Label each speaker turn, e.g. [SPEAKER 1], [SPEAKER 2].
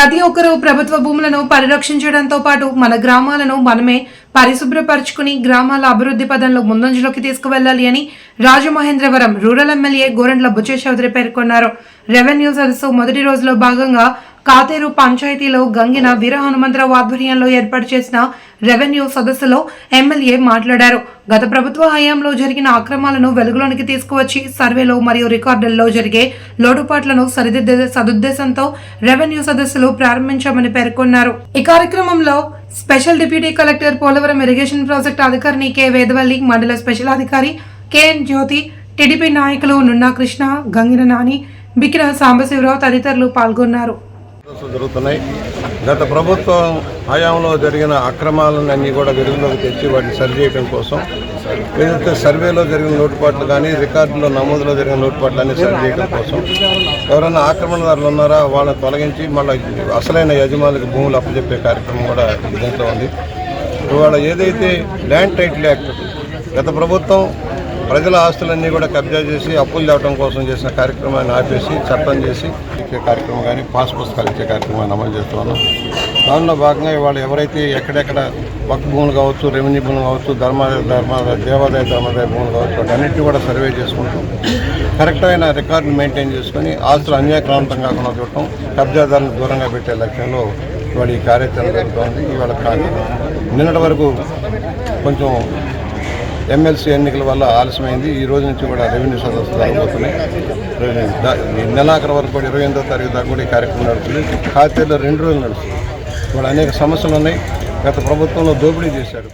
[SPEAKER 1] ప్రతి ఒక్కరూ ప్రభుత్వ భూములను పరిరక్షించడంతో పాటు మన గ్రామాలను మనమే పరిశుభ్రపరచుకుని గ్రామాల అభివృద్ధి పదంలో ముందంజలోకి తీసుకువెళ్ళాలి అని రాజమహేంద్రవరం రూరల్ ఎమ్మెల్యే గోరంట్ల బుచ్చే చౌదరి పేర్కొన్నారు. రెవెన్యూ సదస్సు మొదటి రోజులో భాగంగా కాతేరు పంచాయతీలో గంగిన వీర హనుమంతరావు ఆధ్వర్యంలో ఏర్పాటు చేసిన రెవెన్యూ సదస్సులో ఎమ్మెల్యే మాట్లాడారు. గత ప్రభుత్వ హయాంలో జరిగిన అక్రమాలను వెలుగులోనికి తీసుకువచ్చి సర్వేలో మరియు రికార్డుల్లో జరిగే లోటుపాట్లను సరిదిద్దే సదుద్దేశంతో రెవెన్యూ సదస్సులు ప్రారంభించామని పేర్కొన్నారు. ఈ కార్యక్రమంలో special deputy collector Polavaram irrigation project అధికారిని కె వేదవల్లి మండల స్పెషల్ అధికారి కెఎన్ జ్యోతి టీడీపీ నాయకులు నున్నా కృష్ణ గంగిన నాని బికిర సాంబశివరావు తదితరులు పాల్గొన్నారు.
[SPEAKER 2] జరుగుతున్నాయి. గత ప్రభుత్వం హయాంలో జరిగిన అక్రమాలన్నీ కూడా వెలుగులోకి తెచ్చి వాటిని సరిచేయడం కోసం ఏదైతే సర్వేలో జరిగిన లోటుపాట్లు కానీ రికార్డులో నమోదులో జరిగిన లోటుపాట్లు అన్నీ సరిచేయడం కోసం ఎవరైనా ఆక్రమణదారులు ఉన్నారా? వాళ్ళని తొలగించి మళ్ళీ అసలైన యజమానులకు భూములు అప్పచెప్పే కార్యక్రమం కూడా దీంట్లో ఉంది. ఇవాళ ఏదైతే ల్యాండ్ టైటిల్ యాక్ట్ గత ప్రభుత్వం ప్రజల ఆస్తులన్నీ కూడా కబ్జా చేసి అప్పులు తేవడం కోసం చేసిన కార్యక్రమాన్ని ఆపేసి చట్టం చేసి ఇచ్చే కార్యక్రమం కానీ పాస్ పుస్తకాలు ఇచ్చే కార్యక్రమాన్ని అమలు చేస్తున్నాం దానిలో భాగంగా ఇవాళ ఎవరైతే ఎక్కడెక్కడ వక్ భూములు కావచ్చు రెవెన్యూ భూములు కావచ్చు ధర్మాదాయ ధర్మాదాయ దేవాదాయ ధర్మాదాయ భూములు కావచ్చు అన్నింటినీ కూడా సర్వే చేసుకుంటాం కరెక్ట్ అయిన రికార్డును మెయింటైన్ చేసుకొని ఆస్తులు అన్యాక్రాంతం కాకుండా చూడటం కబ్జాదారులను దూరంగా పెట్టే లక్ష్యంలో ఇవాళ ఈ కార్యాచరణ జరుగుతోంది. ఇవాళ కా- నిన్నటి వరకు కొంచెం ఎమ్మెల్సీ ఎన్నికల వల్ల ఆలస్యమైంది. ఈ రోజు నుంచి కూడా రెవెన్యూ సదస్సు జరగబోతున్నాయి. నెలాఖరు వరకు కూడా ఇరవై ఎనిమిదో తారీఖు దాకా కూడా ఈ కార్యక్రమం నడుస్తుంది. ఖాతీలో రెండు రోజులు నడుస్తుంది. ఇప్పుడు అనేక సమస్యలు ఉన్నాయి. గత ప్రభుత్వంలో దోపిడీ చేశారు.